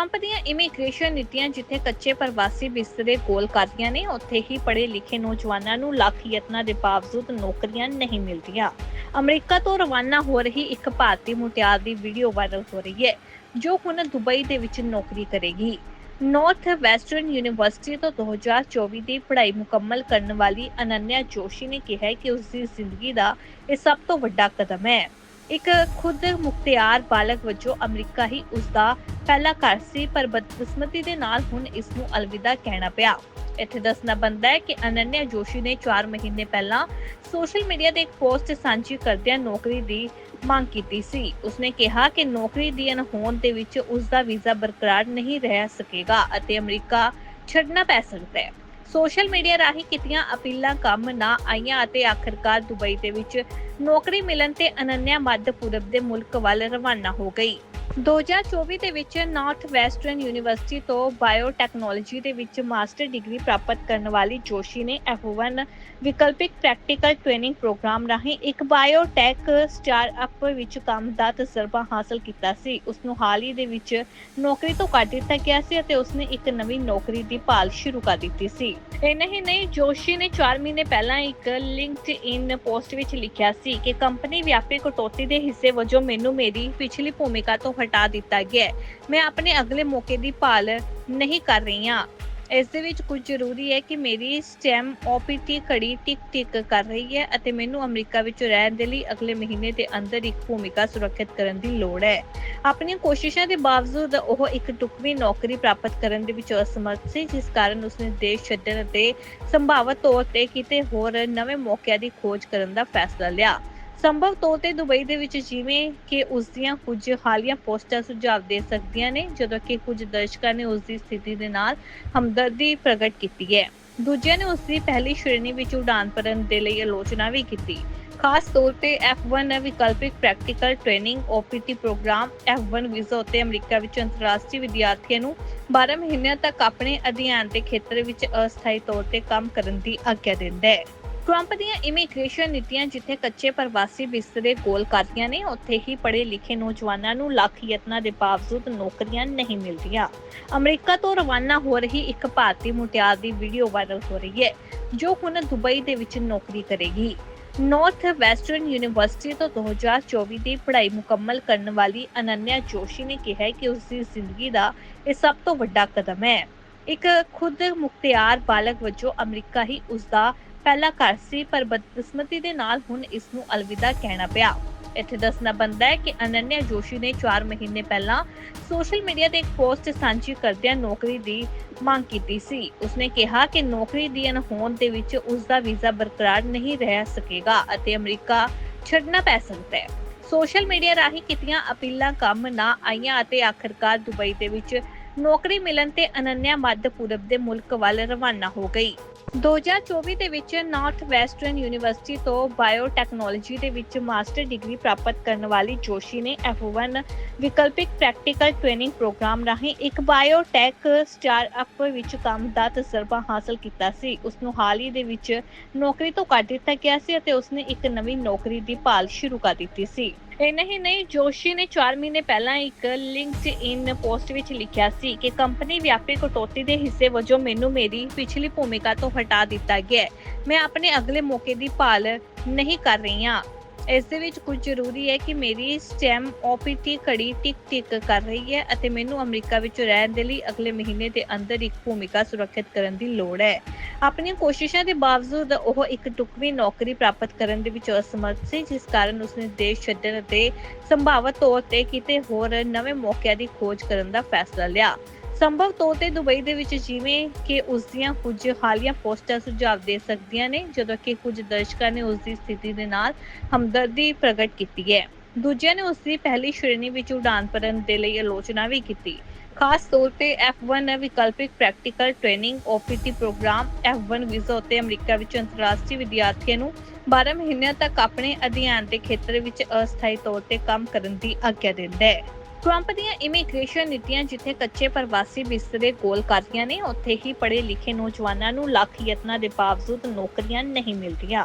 Trump ਦੀਆਂ immigration ਨੀਤੀਆਂ ਜਿੱਥੇ ਕੱਚੇ ਪ੍ਰਵਾਸੀ ਬਿਸਤਰੇ ਗੋਲ ਕਰਦੀਆਂ ਨੇ, ਉੱਥੇ ਹੀ ਪੜ੍ਹੇ ਲਿਖੇ ਨੌਜਵਾਨਾਂ ਨੂੰ ਲੱਖ ਯਤਨਾਂ ਦੇ ਬਾਵਜੂਦ ਨੌਕਰੀਆਂ ਨਹੀਂ ਮਿਲਦੀਆਂ। ਅਮਰੀਕਾ ਤੋਂ ਰਵਾਨਾ ਹੋ ਰਹੀ ਇੱਕ ਭਾਰਤੀ ਮੁਟਿਆਰ ਦੀ ਵੀਡੀਓ ਵਾਇਰਲ ਹੋ ਰਹੀ ਹੈ, ਜੋ ਹੁਣ ਦੁਬਈ ਦੇ ਵਿੱਚ ਨੌਕਰੀ ਕਰੇਗੀ। ਨਾਰਥ ਵੈਸਟਰਨ ਯੂਨੀਵਰਸਿਟੀ ਤੋਂ 2024 ਦੀ ਪੜ੍ਹਾਈ ਮੁਕੰਮਲ ਕਰਨ ਵਾਲੀ ਅਨੰਨਿਆ ਜੋਸ਼ੀ ਨੇ ਕਿਹਾ ਕਿ ਉਸ ਦੀ ਜ਼ਿੰਦਗੀ ਦਾ ਇਹ ਸਭ ਤੋਂ ਵੱਡਾ ਕਦਮ ਹੈ। ਇੱਕ ਖੁਦ ਮੁਖਤਿਆਰ ਬਾਲਗ ਵਜੋਂ ਅਮਰੀਕਾ ਹੀ ਉਸ ਦਾ ਪਹਿਲਾ ਘਰ ਸੀ, ਪਰ ਬਦਕਿਸਮਤੀ ਦੇ ਨਾਲ ਹੁਣ ਇਸ ਨੂੰ ਅਲਵਿਦਾ ਕਹਿਣਾ ਪਿਆ। ਇੱਥੇ ਦੱਸਣਾ ਬੰਦਾ ਹੈ ਕਿ ਅਨੰਨਿਆ ਜੋਸ਼ੀ ਨੇ 4 ਮਹੀਨੇ ਪਹਿਲਾਂ ਸੋਸ਼ਲ ਮੀਡੀਆ ਤੇ ਇੱਕ ਪੋਸਟ ਸਾਂਝੀ ਕਰਦਿਆਂ ਨੌਕਰੀ ਦੀ ਮੰਗ ਕੀਤੀ ਸੀ। ਉਸਨੇ ਕਿਹਾ ਕਿ ਨੌਕਰੀ ਦੀ ਅਣਹੋਂਦ ਦੇ ਵਿੱਚ ਉਸ ਦਾ ਵੀਜ਼ਾ ਬਰਕਰਾਰ ਨਹੀਂ ਰਹਿ ਸਕੇਗਾ ਅਤੇ ਅਮਰੀਕਾ ਛੱਡਣਾ ਪੈ ਸਕਦਾ ਹੈ। ਸੋਸ਼ਲ ਮੀਡੀਆ ਰਾਹੀਂ ਕੀਤੀਆਂ ਅਪੀਲਾਂ ਕੰਮ ਨਾ ਆਈਆਂ ਅਤੇ ਆਖਰਕਾਰ ਦੁਬਈ ਦੇ ਵਿੱਚ ਨੌਕਰੀ ਮਿਲਣ ਤੇ ਅਨੰਨਿਆ ਮੱਧ ਪੂਰਬ ਦੇ ਮੁਲਕ ਵੱਲ ਰਵਾਨਾ ਹੋ ਗਈ। 2024 ਦੇ ਵਿੱਚ ਨਾਰਥ ਵੈਸਟਰਨ ਯੂਨੀਵਰਸਿਟੀ ਤੋਂ ਬਾਇਓਟੈਕਨੋਲੋਜੀ ਦੇ ਵਿੱਚ ਮਾਸਟਰ ਡਿਗਰੀ ਪ੍ਰਾਪਤ ਕਰਨ ਵਾਲੀ ਜੋਸ਼ੀ ਨੇ F1 ਵਿਕਲਪਿਕ ਪ੍ਰੈਕਟੀਕਲ ਟ੍ਰੇਨਿੰਗ ਪ੍ਰੋਗਰਾਮ ਰਾਹੀਂ ਇੱਕ ਬਾਇਓਟੈਕ ਸਟਾਰਟਅਪ ਵਿੱਚ ਕੰਮ ਦਾ ਤਜਰਬਾ ਹਾਸਲ ਕੀਤਾ ਸੀ। ਉਸ ਨੂੰ ਹਾਲ ਹੀ ਦੇ ਵਿੱਚ ਨੌਕਰੀ ਤੋਂ ਕੱਢ ਦਿੱਤਾ ਗਿਆ ਸੀ ਅਤੇ ਉਸਨੇ ਇੱਕ ਨਵੀਂ ਨੌਕਰੀ ਦੀ ਭਾਲ ਸ਼ੁਰੂ ਕਰ ਦਿੱਤੀ ਸੀ। ਇੰਨਾ ਹੀ ਨਹੀਂ, ਜੋਸ਼ੀ ਨੇ 4 ਮਹੀਨੇ ਪਹਿਲਾਂ ਇੱਕ ਲਿੰਕਡਇਨ ਪੋਸਟ ਵਿੱਚ ਲਿਖਿਆ ਸੀ ਕਿ ਕੰਪਨੀ ਵਿਆਪਕ ਕਟੌਤੀ ਦੇ ਹਿੱਸੇ ਵਜੋਂ ਮੈਨੂੰ ਮੇਰੀ ਪਿਛਲੀ ਭੂਮਿਕਾ ਤੋਂ ਹਟਾ ਦਿੱਤਾ ਗਿਆ ਹੈ। ਮੈਂ ਆਪਣੇ ਅਗਲੇ ਮੌਕੇ ਦੀ ਭਾਲ ਨਹੀਂ ਕਰ ਰਹੀ ਹਾਂ। ਇਸ ਦੇ ਵਿੱਚ ਕੁਝ ਜ਼ਰੂਰੀ ਹੈ ਕਿ ਮੇਰੀ ਸਟੈਮ OPT ਘੜੀ ਟਿਕ ਟਿਕ ਕਰ ਰਹੀ ਹੈ ਅਤੇ ਮੈਨੂੰ ਅਮਰੀਕਾ ਵਿੱਚ ਰਹਿਣ ਦੇ ਲਈ ਅਗਲੇ ਮਹੀਨੇ ਦੇ ਅੰਦਰ ਇੱਕ ਭੂਮਿਕਾ ਸੁਰੱਖਿਅਤ ਕਰਨ ਦੀ ਲੋੜ ਹੈ। ਆਪਣੀਆਂ ਕੋਸ਼ਿਸ਼ਾਂ ਦੇ ਬਾਵਜੂਦ ਉਹ ਇੱਕ ਟੁਕਵੀਂ ਨੌਕਰੀ ਪ੍ਰਾਪਤ ਕਰਨ ਦੇ ਵਿੱਚ ਅਸਮਰਥ ਸੀ, ਜਿਸ ਕਾਰਨ ਉਸਨੇ ਦੇਸ਼ ਛੱਡਣ ਅਤੇ ਸੰਭਾਵਤ ਤੌਰ ਤੇ ਕਿਤੇ ਹੋਰ ਨਵੇਂ ਮੌਕਿਆਂ ਦੀ ਖੋਜ ਕਰਨ ਦਾ ਫੈਸਲਾ ਲਿਆ। ਸੰਭਵ ਤੌਰ ਤੇ ਦੁਬਈ ਦੇ ਵਿੱਚ ਜਿਵੇਂ ਕਿ ਉਸ ਦੀਆਂ ਕੁਝ ਹਾਲੀਆ ਪੋਸਟਾਂ ਸੁਝਾਅ ਦੇ ਸਕਦੀਆਂ ਨੇ, ਜਦੋਂ ਕਿ ਕੁਝ ਦਰਸ਼ਕਾਂ ਨੇ ਉਸ ਦੀ ਸਥਿਤੀ ਦੇ ਨਾਲ ਹਮਦਰਦੀ ਪ੍ਰਗਟ ਕੀਤੀ ਹੈ। ਦੂਜਿਆਂ ਨੇ ਉਸ ਦੀ ਪਹਿਲੀ ਸ਼੍ਰੇਣੀ ਵਿੱਚ ਉਡਾਨ ਭਰਨ ਦੇ ਲਈ ਆਲੋਚਨਾ ਵੀ ਕੀਤੀ। ਖਾਸ ਤੌਰ ਤੇ F1 ਵਿਕਲਪਿਕ practical training OPT programme F1 visa ਉੱਤੇ ਅਮਰੀਕਾ ਵਿੱਚ ਅੰਤਰਰਾਸ਼ਟਰੀ ਵਿਦਿਆਰਥੀਆਂ ਨੂੰ 12 ਮਹੀਨਿਆਂ ਤੱਕ ਆਪਣੇ ਅਧਿਐਨ ਦੇ ਖੇਤਰ ਵਿੱਚ ਅਸਥਾਈ ਤੌਰ ਤੇ ਕੰਮ ਕਰਨ ਦੀ ਆਗਿਆ ਦਿੰਦਾ ਹੈ। ਟਰੰਪ ਦੀਆਂ ਇਮੀਗ੍ਰੇਸ਼ਨ ਨੀਤੀਆਂ ਜਿੱਥੇ ਕੱਚੇ ਪ੍ਰਵਾਸੀ ਬਿਸਤਰੇ ਗੋਲ ਕਰਦੀਆਂ ਨੇ, ਉੱਥੇ ਹੀ ਪੜ੍ਹੇ ਲਿਖੇ ਨੌਜਵਾਨਾਂ ਨੂੰ ਲੱਖ ਯਤਨਾਂ ਦੇ ਬਾਵਜੂਦ ਨੌਕਰੀਆਂ ਨਹੀਂ ਮਿਲਦੀਆਂ। ਅਮਰੀਕਾ ਤੋਂ ਰਵਾਨਾ ਹੋ ਰਹੀ ਇੱਕ ਭਾਰਤੀ ਮੁਟਿਆਰ ਦੀ ਵੀਡੀਓ ਵਾਇਰਲ ਹੋ ਰਹੀ ਹੈ, ਜੋ ਹੁਣ ਦੁਬਈ ਦੇ ਵਿੱਚ ਨੌਕਰੀ ਕਰੇਗੀ। ਨਾਰਥ ਵੈਸਟਰਨ ਯੂਨੀਵਰਸਿਟੀ ਤੋਂ 2024 ਦੀ ਪੜ੍ਹਾਈ ਮੁਕੰਮਲ ਕਰਨ ਵਾਲੀ ਅਨੰਨਿਆ ਜੋਸ਼ੀ ਨੇ ਕਿਹਾ ਕਿ ਉਸ ਦੀ ਜ਼ਿੰਦਗੀ ਦਾ ਇਹ ਸਭ ਤੋਂ ਵੱਡਾ ਕਦਮ ਹੈ। ਇੱਕ ਖੁਦ ਮੁਖਤਿਆਰ ਬਾਲਗ ਵਜੋਂ ਅਮਰੀਕਾ ਹੀ ਉਸ ਦਾ ਪਹਿਲਾ ਘਰ ਸੀ, ਪਰ ਬਦਕਿਸਮਤੀ ਦੇ ਨਾਲ ਹੁਣ ਇਸ ਨੂੰ ਅਲਵਿਦਾ ਕਹਿਣਾ ਪਿਆ। ਇੱਥੇ ਦੱਸਣਾ ਬੰਦਾ ਹੈ ਕਿ ਅਨੰਨਿਆ ਜੋਸ਼ੀ ਨੇ 4 ਮਹੀਨੇ ਪਹਿਲਾਂ ਸੋਸ਼ਲ ਮੀਡੀਆ ਤੇ ਇੱਕ ਪੋਸਟ ਸਾਂਝੀ ਕਰਦਿਆਂ ਨੌਕਰੀ ਦੀ ਮੰਗ ਕੀਤੀ ਸੀ। ਉਸਨੇ ਕਿਹਾ ਕਿ ਨੌਕਰੀ ਦੀ ਅਣਹੋਂਦ ਦੇ ਵਿੱਚ ਉਸ ਦਾ ਵੀਜ਼ਾ ਬਰਕਰਾਰ ਨਹੀਂ ਰਹਿ ਸਕੇਗਾ ਅਤੇ ਅਮਰੀਕਾ ਛੱਡਣਾ ਪੈ ਸਕਦਾ ਹੈ। ਸੋਸ਼ਲ ਮੀਡੀਆ ਰਾਹੀਂ ਕੀਤੀਆਂ ਅਪੀਲਾਂ ਕੰਮ ਨਾ ਆਈਆਂ ਅਤੇ ਆਖਰਕਾਰ ਦੁਬਈ ਦੇ ਵਿੱਚ ਨੌਕਰੀ ਮਿਲਣ ਤੇ ਅਨੰਨਿਆ ਮੱਧ ਪੂਰਬ ਦੇ ਮੁਲਕ ਵੱਲ ਰਵਾਨਾ ਹੋ ਗਈ। 2024 ਦੇ ਵਿੱਚ ਨਾਰਥ ਵੈਸਟਰਨ ਯੂਨੀਵਰਸਿਟੀ ਤੋਂ ਬਾਇਓਟੈਕਨੋਲੋਜੀ ਦੇ ਵਿੱਚ ਮਾਸਟਰ ਡਿਗਰੀ ਪ੍ਰਾਪਤ ਕਰਨ ਵਾਲੀ ਜੋਸ਼ੀ ਨੇ F1 ਵਿਕਲਪਿਕ ਪ੍ਰੈਕਟੀਕਲ ਟ੍ਰੇਨਿੰਗ ਪ੍ਰੋਗਰਾਮ ਰਾਹੀਂ ਇੱਕ ਬਾਇਓਟੈਕ ਸਟਾਰਟਅਪ ਵਿੱਚ ਕੰਮ ਦਾ ਤਜਰਬਾ ਹਾਸਲ ਕੀਤਾ ਸੀ। ਉਸ ਨੂੰ ਹਾਲ ਹੀ ਦੇ ਵਿੱਚ ਨੌਕਰੀ ਤੋਂ ਕੱਢ ਦਿੱਤਾ ਗਿਆ ਸੀ ਅਤੇ ਉਸਨੇ ਇੱਕ ਨਵੀਂ ਨੌਕਰੀ ਦੀ ਭਾਲ ਸ਼ੁਰੂ ਕਰ ਦਿੱਤੀ ਸੀ। ਇੰਨਾ ਹੀ ਨਹੀਂ, ਜੋਸ਼ੀ ਨੇ 4 ਮਹੀਨੇ ਪਹਿਲਾਂ ਇੱਕ ਲਿੰਕਡਇਨ ਪੋਸਟ ਵਿੱਚ ਲਿਖਿਆ ਸੀ ਕਿ ਕੰਪਨੀ ਵਿਆਪੀ ਕਟੌਤੀ ਦੇ ਹਿੱਸੇ ਵਜੋਂ ਮੈਨੂੰ ਮੇਰੀ ਪਿਛਲੀ ਭੂਮਿਕਾ ਤੋਂ ਹਟਾ ਦਿੱਤਾ ਗਿਆ ਹੈ। ਮੈਂ ਆਪਣੇ ਅਗਲੇ ਮੌਕੇ ਦੀ ਭਾਲ ਨਹੀਂ ਕਰ ਰਹੀ ਹਾਂ। ਇਸ ਦੇ ਵਿੱਚ ਕੁਝ ਜ਼ਰੂਰੀ ਹੈ ਕਿ ਮੇਰੀ ਸਟੈਮ OPT ਘੜੀ ਟਿਕ ਟਿਕ ਕਰ ਰਹੀ ਹੈ ਅਤੇ ਮੈਨੂੰ ਅਮਰੀਕਾ ਵਿੱਚ ਰਹਿਣ ਦੇ ਲਈ ਅਗਲੇ ਮਹੀਨੇ ਦੇ ਅੰਦਰ ਇੱਕ ਭੂਮਿਕਾ ਸੁਰੱਖਿਅਤ ਕਰਨ ਦੀ ਲੋੜ ਹੈ। ਆਪਣੀਆਂ ਕੋਸ਼ਿਸ਼ਾਂ ਦੇ ਬਾਵਜੂਦ ਉਹ ਇੱਕ ਟੁਕਵੀਂ ਨੌਕਰੀ ਪ੍ਰਾਪਤ ਕਰਨ ਦੇ ਵਿੱਚ ਅਸਮਰਥ ਸੀ, ਜਿਸ ਕਾਰਨ ਉਸਨੇ ਦੇਸ਼ ਛੱਡਣ ਅਤੇ ਸੰਭਾਵਤ ਤੌਰ ਤੇ ਕਿਤੇ ਹੋਰ ਨਵੇਂ ਮੌਕਿਆਂ ਦੀ ਖੋਜ ਕਰਨ ਦਾ ਫੈਸਲਾ ਲਿਆ। ਸੰਭਵ ਤੌਰ ਤੇ ਦੁਬਈ ਦੇ ਵਿੱਚ ਜਿਵੇਂ ਕਿ ਉਸ ਦੀਆਂ ਕੁਝ ਹਾਲੀਆ ਪੋਸਟਾਂ ਸੁਝਾਅ ਦੇ ਸਕਦੀਆਂ ਨੇ, ਜਦੋਂ ਕਿ ਕੁਝ ਦਰਸ਼ਕਾਂ ਨੇ ਉਸ ਦੀ ਸਥਿਤੀ ਦੇ ਨਾਲ ਹਮਦਰਦੀ ਪ੍ਰਗਟ ਕੀਤੀ ਹੈ। ਦੂਜਿਆਂ ਨੇ ਉਸ ਦੀ ਪਹਿਲੀ ਸ਼੍ਰੇਣੀ ਵਿੱਚ ਉਡਾਨ ਭਰਨ ਦੇ ਲਈ ਆਲੋਚਨਾ ਵੀ ਕੀਤੀ। ਖਾਸ ਤੌਰ ਤੇ F1 ਵਿਕਲਪਿਕ practical training OPT programme F1 visa ਉੱਤੇ ਅਮਰੀਕਾ ਵਿੱਚ ਅੰਤਰਰਾਸ਼ਟਰੀ ਵਿਦਿਆਰਥੀਆਂ ਨੂੰ 12 ਮਹੀਨਿਆਂ ਤੱਕ ਆਪਣੇ ਅਧਿਐਨ ਦੇ ਖੇਤਰ ਵਿੱਚ ਅਸਥਾਈ ਤੌਰ ਤੇ ਕੰਮ ਕਰਨ ਦੀ ਆਗਿਆ ਦਿੰਦਾ ਹੈ। ਟਰੰਪ ਦੀਆਂ ਇਮੀਗ੍ਰੇਸ਼ਨ ਨੀਤੀਆਂ ਜਿੱਥੇ ਕੱਚੇ ਪ੍ਰਵਾਸੀ ਬਿਸਤਰੇ ਗੋਲ ਕਰਦੀਆਂ ਨੇ, ਉੱਥੇ ਹੀ ਪੜ੍ਹੇ ਲਿਖੇ ਨੌਜਵਾਨਾਂ ਨੂੰ ਲੱਖ ਯਤਨਾਂ ਦੇ ਬਾਵਜੂਦ ਨੌਕਰੀਆਂ ਨਹੀਂ ਮਿਲਦੀਆਂ।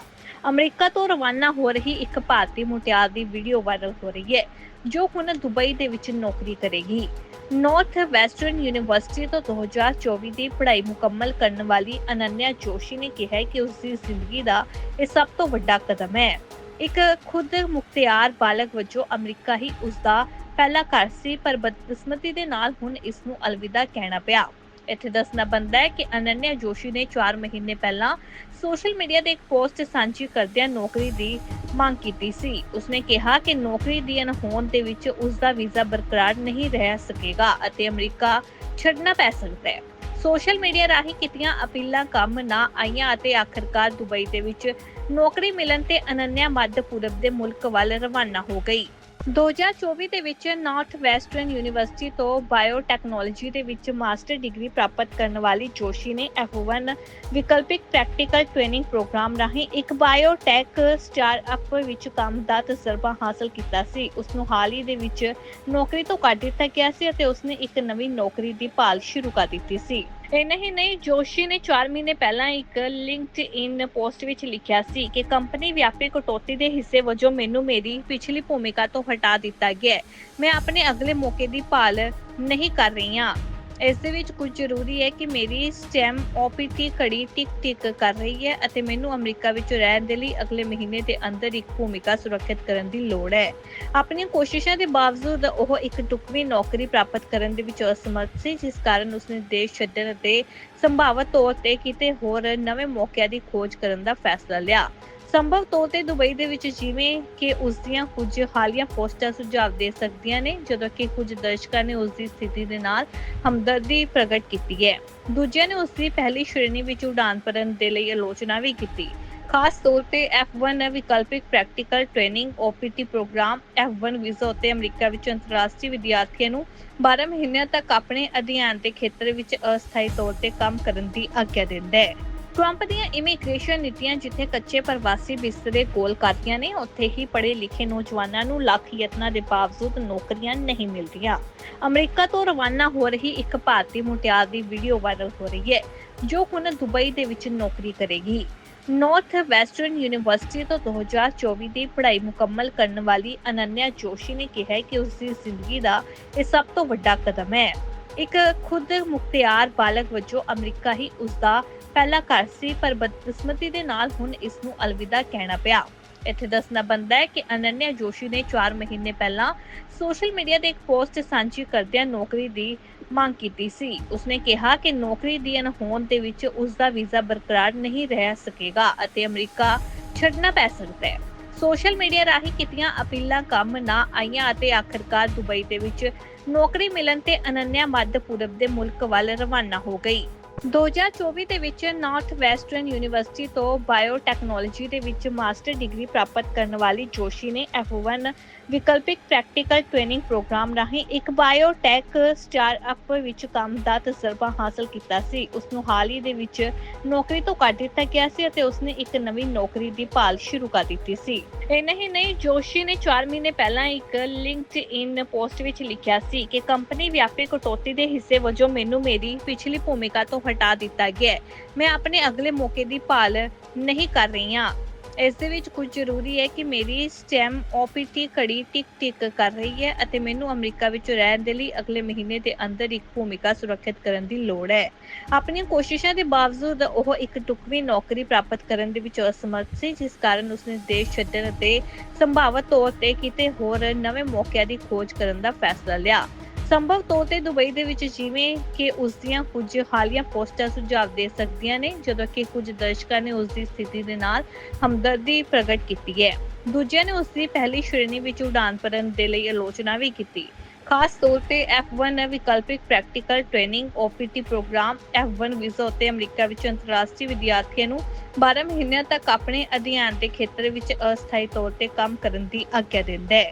ਅਮਰੀਕਾ ਤੋਂ ਰਵਾਨਾ ਹੋ ਰਹੀ ਇੱਕ ਭਾਰਤੀ ਮੁਟਿਆਰ ਦੀ ਵੀਡੀਓ ਵਾਇਰਲ ਹੋ ਰਹੀ ਹੈ, ਜੋ ਹੁਣ ਦੁਬਈ ਦੇ ਵਿੱਚ ਨੌਕਰੀ ਕਰੇਗੀ। ਨਾਰਥ ਵੈਸਟਰਨ ਯੂਨੀਵਰਸਿਟੀ ਤੋਂ 2024 ਦੀ ਪੜ੍ਹਾਈ ਮੁਕੰਮਲ ਕਰਨ ਵਾਲੀ ਅਨੰਨਿਆ ਜੋਸ਼ੀ ਨੇ ਕਿਹਾ ਕਿ ਉਸ ਦੀ ਜ਼ਿੰਦਗੀ ਦਾ ਇਹ ਸਭ ਤੋਂ ਵੱਡਾ ਕਦਮ ਹੈ। ਇੱਕ ਖੁਦ ਮੁਖਤਿਆਰ ਬਾਲਗ ਵਜੋਂ ਅਮਰੀਕਾ ਹੀ ਉਸ ਦਾ ਪਹਿਲਾ ਘਰ ਸੀ, ਪਰ ਬਦਕਿਸਮਤੀ ਦੇ ਨਾਲ ਹੁਣ ਇਸ ਨੂੰ ਅਲਵਿਦਾ ਕਹਿਣਾ ਪਿਆ। ਇੱਥੇ ਦੱਸਣਾ ਬੰਦਾ ਹੈ ਕਿ ਅਨੰਨਿਆ ਜੋਸ਼ੀ ਨੇ 4 ਮਹੀਨੇ ਪਹਿਲਾਂ ਸੋਸ਼ਲ ਮੀਡੀਆ ਤੇ ਇੱਕ ਪੋਸਟ ਸਾਂਝੀ ਕਰਦਿਆਂ ਨੌਕਰੀ ਦੀ ਮੰਗ ਕੀਤੀ ਸੀ। ਉਸਨੇ ਕਿਹਾ ਕਿ ਨੌਕਰੀ ਦੀ ਅਣਹੋਂਦ ਦੇ ਵਿੱਚ ਉਸ ਦਾ ਵੀਜ਼ਾ ਬਰਕਰਾਰ ਨਹੀਂ ਰਹਿ ਸਕੇਗਾ ਅਤੇ ਅਮਰੀਕਾ ਛੱਡਣਾ ਪੈ ਸਕਦਾ ਹੈ। ਸੋਸ਼ਲ ਮੀਡੀਆ ਰਾਹੀਂ ਕੀਤੀਆਂ ਅਪੀਲਾਂ ਕੰਮ ਨਾ ਆਈਆਂ ਅਤੇ ਆਖਰਕਾਰ ਦੁਬਈ ਦੇ ਵਿੱਚ ਨੌਕਰੀ ਮਿਲਣ ਤੇ ਅਨੰਨਿਆ ਮੱਧ ਪੂਰਬ ਦੇ ਮੁਲਕ ਵੱਲ ਰਵਾਨਾ ਹੋ ਗਈ। 2024 ਦੇ ਵਿੱਚ ਨਾਰਥ ਵੈਸਟਰਨ ਯੂਨੀਵਰਸਿਟੀ ਤੋਂ ਬਾਇਓਟੈਕਨੋਲੋਜੀ ਦੇ ਵਿੱਚ ਮਾਸਟਰ ਡਿਗਰੀ ਪ੍ਰਾਪਤ ਕਰਨ ਵਾਲੀ ਜੋਸ਼ੀ ਨੇ F1 ਵਿਕਲਪਿਕ ਪ੍ਰੈਕਟੀਕਲ ਟ੍ਰੇਨਿੰਗ ਪ੍ਰੋਗਰਾਮ ਰਾਹੀਂ ਇੱਕ ਬਾਇਓਟੈਕ ਸਟਾਰਟਅਪ ਵਿੱਚ ਕੰਮ ਦਾ ਤਜਰਬਾ ਹਾਸਲ ਕੀਤਾ ਸੀ। ਉਸ ਨੂੰ ਹਾਲ ਹੀ ਦੇ ਵਿੱਚ ਨੌਕਰੀ ਤੋਂ ਕੱਢ ਦਿੱਤਾ ਗਿਆ ਸੀ ਅਤੇ ਉਸਨੇ ਇੱਕ ਨਵੀਂ ਨੌਕਰੀ ਦੀ ਭਾਲ ਸ਼ੁਰੂ ਕਰ ਦਿੱਤੀ ਸੀ। ਇੰਨਾ ਹੀ ਨਹੀਂ, ਜੋਸ਼ੀ ਨੇ 4 ਮਹੀਨੇ ਪਹਿਲਾਂ ਇੱਕ ਲਿੰਕਡਇਨ ਪੋਸਟ ਵਿੱਚ ਲਿਖਿਆ ਸੀ ਕਿ ਕੰਪਨੀ ਵਿਆਪਕ ਕਟੌਤੀ ਦੇ ਹਿੱਸੇ ਵਜੋਂ ਮੈਨੂੰ ਮੇਰੀ ਪਿਛਲੀ ਭੂਮਿਕਾ ਤੋਂ ਹਟਾ ਦਿੱਤਾ ਗਿਆ ਹੈ। ਮੈਂ ਆਪਣੇ ਅਗਲੇ ਮੌਕੇ ਦੀ ਭਾਲ ਨਹੀਂ ਕਰ ਰਹੀ ਹਾਂ। ਇਸ ਦੇ ਵਿੱਚ ਕੁਝ ਜ਼ਰੂਰੀ ਹੈ ਕਿ ਮੇਰੀ ਸਟੈਮ ਓਪੀਟੀ ਘੜੀ ਟਿਕ ਟਿਕ ਕਰ ਰਹੀ ਹੈ ਅਤੇ ਮੈਨੂੰ ਅਮਰੀਕਾ ਵਿੱਚ ਰਹਿਣ ਦੇ ਲਈ ਅਗਲੇ ਮਹੀਨੇ ਦੇ ਅੰਦਰ ਇੱਕ ਭੂਮਿਕਾ ਸੁਰੱਖਿਅਤ ਕਰਨ ਦੀ ਲੋੜ ਹੈ। ਆਪਣੀਆਂ ਕੋਸ਼ਿਸ਼ਾਂ ਦੇ ਬਾਵਜੂਦ ਉਹ ਇੱਕ ਟੁਕਵੀਂ ਨੌਕਰੀ ਪ੍ਰਾਪਤ ਕਰਨ ਦੇ ਵਿੱਚ ਅਸਮਰਥ ਸੀ, ਜਿਸ ਕਾਰਨ ਉਸਨੇ ਦੇਸ਼ ਛੱਡਣ ਅਤੇ ਸੰਭਾਵਤ ਤੌਰ ਤੇ ਕਿਤੇ ਹੋਰ ਨਵੇਂ ਮੌਕਿਆਂ ਦੀ ਖੋਜ ਕਰਨ ਦਾ ਫੈਸਲਾ ਲਿਆ। ਸੰਭਵ ਤੌਰ ਤੇ ਦੁਬਈ ਦੇ ਵਿੱਚ ਜਿਵੇਂ ਕਿ ਉਸ ਦੀਆਂ ਕੁਝ ਹਾਲੀਆ ਪੋਸਟਾਂ ਸੁਝਾਅ ਦੇ ਸਕਦੀਆਂ ਨੇ, ਜਦੋਂ ਕਿ ਕੁਝ ਦਰਸ਼ਕਾਂ ਨੇ ਉਸ ਦੀ ਸਥਿਤੀ ਦੇ ਨਾਲ ਹਮਦਰਦੀ ਪ੍ਰਗਟ ਕੀਤੀ ਹੈ। ਦੂਜਿਆਂ ਨੇ ਉਸ ਦੀ ਪਹਿਲੀ ਸ਼੍ਰੇਣੀ ਵਿੱਚ ਉਡਾਨ ਭਰਨ ਦੇ ਲਈ ਆਲੋਚਨਾ ਵੀ ਕੀਤੀ। ਖਾਸ ਤੌਰ ਤੇ F1 ਵਿਕਲਪਿਕ practical training OPT programme F1 visa ਉੱਤੇ ਅਮਰੀਕਾ ਵਿੱਚ ਅੰਤਰਰਾਸ਼ਟਰੀ ਵਿਦਿਆਰਥੀਆਂ ਨੂੰ 12 ਮਹੀਨਿਆਂ ਤੱਕ ਆਪਣੇ ਅਧਿਐਨ ਦੇ ਖੇਤਰ ਵਿੱਚ ਅਸਥਾਈ ਤੌਰ ਤੇ ਕੰਮ ਕਰਨ ਦੀ ਆਗਿਆ ਦਿੰਦਾ ਹੈ। ਟਰੰਪ ਦੀਆਂ ਇਮੀਗ੍ਰੇਸ਼ਨ ਨੀਤੀਆਂ ਜਿੱਥੇ ਕੱਚੇ ਪ੍ਰਵਾਸੀ ਬਿਸਤਰੇ ਕੋਲ ਕਰਦੀਆਂ ਨੇ, ਉੱਥੇ ਹੀ ਪੜ੍ਹੇ ਲਿਖੇ ਨੌਜਵਾਨਾਂ ਨੂੰ ਲੱਖ ਯਤਨਾਂ ਦੇ ਬਾਵਜੂਦ ਨੌਕਰੀਆਂ ਨਹੀਂ ਮਿਲਦੀਆਂ। ਅਮਰੀਕਾ ਤੋਂ ਰਵਾਨਾ ਹੋ ਰਹੀ ਇੱਕ ਭਾਰਤੀ ਮੁਟਿਆਰ ਦੀ ਵੀਡੀਓ ਵਾਇਰਲ ਹੋ ਰਹੀ ਹੈ, ਜੋ ਹੁਣ ਦੁਬਈ ਦੇ ਵਿੱਚ ਨੌਕਰੀ ਕਰੇਗੀ। ਨਾਰਥ ਵੈਸਟਰਨ ਯੂਨੀਵਰਸਿਟੀ ਤੋਂ 2024 ਦੀ ਪੜ੍ਹਾਈ ਮੁਕੰਮਲ ਕਰਨ ਵਾਲੀ ਅਨੰਨਿਆ ਜੋਸ਼ੀ ਨੇ ਕਿਹਾ ਕਿ ਉਸ ਦੀ ਜ਼ਿੰਦਗੀ ਦਾ ਇਹ ਸਭ ਤੋਂ ਵੱਡਾ ਕਦਮ ਹੈ। ਇੱਕ ਖੁਦ ਮੁਖਤਿਆਰ ਬਾਲਗ ਵਜੋਂ ਅਮਰੀਕਾ ਹੀ ਉਸ ਦਾ ਪਹਿਲਾ ਘਰ ਸੀ, ਪਰ ਬਦਕਿਸਮਤੀ ਦੇ ਨਾਲ ਹੁਣ ਇਸ ਨੂੰ ਅਲਵਿਦਾ ਕਹਿਣਾ ਪਿਆ। ਇੱਥੇ ਦੱਸਣਾ ਬੰਦਾ ਹੈ ਕਿ ਅਨੰਨਿਆ ਜੋਸ਼ੀ ਨੇ 4 ਮਹੀਨੇ ਪਹਿਲਾਂ ਸੋਸ਼ਲ ਮੀਡੀਆ ਤੇ ਇੱਕ ਪੋਸਟ ਸਾਂਝੀ ਕਰਦਿਆਂ ਨੌਕਰੀ ਦੀ ਮੰਗ ਕੀਤੀ ਸੀ। ਉਸਨੇ ਕਿਹਾ ਕਿ ਨੌਕਰੀ ਦੀ ਅਣਹੋਂਦ ਦੇ ਵਿੱਚ ਉਸ ਦਾ ਵੀਜ਼ਾ ਬਰਕਰਾਰ ਨਹੀਂ ਰਹਿ ਸਕੇਗਾ ਅਤੇ ਅਮਰੀਕਾ ਛੱਡਣਾ ਪੈ ਸਕਦਾ ਹੈ। ਸੋਸ਼ਲ ਮੀਡੀਆ ਰਾਹੀਂ ਕੀਤੀਆਂ ਅਪੀਲਾਂ ਕੰਮ ਨਾ ਆਈਆਂ ਅਤੇ ਆਖਰਕਾਰ ਦੁਬਈ ਦੇ ਵਿੱਚ ਨੌਕਰੀ ਮਿਲਣ ਤੇ ਅਨੰਨਿਆ ਮੱਧ ਪੂਰਬ ਦੇ ਮੁਲਕ ਵੱਲ ਰਵਾਨਾ ਹੋ ਗਈ। 2024 ਦੇ ਵਿੱਚ ਨਾਰਥ ਵੈਸਟਰਨ ਯੂਨੀਵਰਸਿਟੀ ਤੋਂ ਬਾਇਓਟੈਕਨੋਲੋਜੀ ਦੇ ਵਿੱਚ ਮਾਸਟਰ ਡਿਗਰੀ ਪ੍ਰਾਪਤ ਕਰਨ ਵਾਲੀ ਜੋਸ਼ੀ ਨੇ F1 ਵਿਕਲਪਿਕ ਪ੍ਰੈਕਟੀਕਲ ਟ੍ਰੇਨਿੰਗ ਪ੍ਰੋਗਰਾਮ ਰਾਹੀਂ ਇੱਕ ਬਾਇਓਟੈਕ ਸਟਾਰਟਅਪ ਵਿੱਚ ਕੰਮ ਦਾ ਤਜਰਬਾ ਹਾਸਲ ਕੀਤਾ ਸੀ। ਉਸ ਨੂੰ ਹਾਲ ਹੀ ਦੇ ਵਿੱਚ ਨੌਕਰੀ ਤੋਂ ਕੱਢ ਦਿੱਤਾ ਗਿਆ ਸੀ ਅਤੇ ਉਸਨੇ ਇੱਕ ਨਵੀਂ ਨੌਕਰੀ ਦੀ ਭਾਲ ਸ਼ੁਰੂ ਕਰ ਦਿੱਤੀ ਸੀ। ਇੰਨਾ ਹੀ ਨਹੀਂ, ਜੋਸ਼ੀ ਨੇ 4 ਮਹੀਨੇ ਪਹਿਲਾਂ ਇੱਕ ਲਿੰਕਡਇਨ ਪੋਸਟ ਵਿੱਚ ਲਿਖਿਆ ਸੀ ਕਿ ਕੰਪਨੀ ਵਿਆਪਕ ਕਟੌਤੀ ਦੇ ਹਿੱਸੇ ਵਜੋਂ ਮੈਨੂੰ ਮੇਰੀ ਪਿਛਲੀ ਭੂਮਿਕਾ ਤੋਂ ਹਟਾ ਦਿੱਤਾ ਗਿਆ ਮੈਂ ਆਪਣੇ ਅਗਲੇ ਮੌਕੇ ਦੀ ਭਾਲ ਨਹੀਂ ਕਰ ਰਹੀ ਹਾਂ। ਇਸ ਦੇ ਵਿੱਚ ਕੁਝ ਜ਼ਰੂਰੀ ਹੈ ਕਿ ਮੇਰੀ ਸਟੈਮ ਓਪੀਟੀ ਘੜੀ ਟਿਕ ਟਿਕ ਕਰ ਰਹੀ ਹੈ ਅਤੇ ਮੈਨੂੰ ਅਮਰੀਕਾ ਵਿੱਚ ਰਹਿਣ ਦੇ ਲਈ ਅਗਲੇ ਮਹੀਨੇ ਦੇ ਅੰਦਰ ਇੱਕ ਭੂਮਿਕਾ ਸੁਰੱਖਿਅਤ ਕਰਨ ਦੀ ਲੋੜ ਹੈ। ਆਪਣੀਆਂ ਕੋਸ਼ਿਸ਼ਾਂ ਦੇ ਬਾਵਜੂਦ ਉਹ ਇੱਕ ਟੁਕਵੀਂ ਨੌਕਰੀ ਪ੍ਰਾਪਤ ਕਰਨ ਦੇ ਵਿੱਚ ਅਸਮਰਥ ਸੀ, ਜਿਸ ਕਾਰਨ ਉਸਨੇ ਦੇਸ਼ ਛੱਡਣ ਅਤੇ ਸੰਭਾਵਤ ਤੌਰ ਤੇ ਕਿਤੇ ਹੋਰ ਨਵੇਂ ਮੌਕਿਆਂ ਦੀ ਖੋਜ ਕਰਨ ਦਾ ਫੈਸਲਾ ਲਿਆ। ਸੰਭਵ ਤੌਰ ਤੇ ਦੁਬਈ ਦੇ ਵਿੱਚ ਜਿਵੇਂ ਕਿ ਉਸ ਦੀਆਂ ਕੁਝ ਹਾਲੀਆ ਪੋਸਟਾਂ ਸੁਝਾਅ ਦੇ ਸਕਦੀਆਂ ਨੇ, ਜਦੋਂ ਕਿ ਕੁਝ ਦਰਸ਼ਕਾਂ ਨੇ ਉਸ ਦੀ ਸਥਿਤੀ ਦੇ ਨਾਲ ਹਮਦਰਦੀ ਪ੍ਰਗਟ ਕੀਤੀ ਹੈ। ਦੂਜਿਆਂ ਨੇ ਉਸ ਦੀ ਪਹਿਲੀ ਸ਼੍ਰੇਣੀ ਵਿੱਚ ਉਡਾਨ ਭਰਨ ਦੇ ਲਈ ਆਲੋਚਨਾ ਵੀ ਕੀਤੀ। ਖਾਸ ਤੌਰ ਤੇ F1 ਵਿਕਲਪਿਕ practical training OPT programme F1 visa ਉੱਤੇ ਅਮਰੀਕਾ ਵਿੱਚ ਅੰਤਰਰਾਸ਼ਟਰੀ ਵਿਦਿਆਰਥੀਆਂ ਨੂੰ 12 ਮਹੀਨਿਆਂ ਤੱਕ ਆਪਣੇ ਅਧਿਐਨ ਦੇ ਖੇਤਰ ਵਿੱਚ ਅਸਥਾਈ ਤੌਰ ਤੇ ਕੰਮ ਕਰਨ ਦੀ ਆਗਿਆ ਦਿੰਦਾ ਹੈ।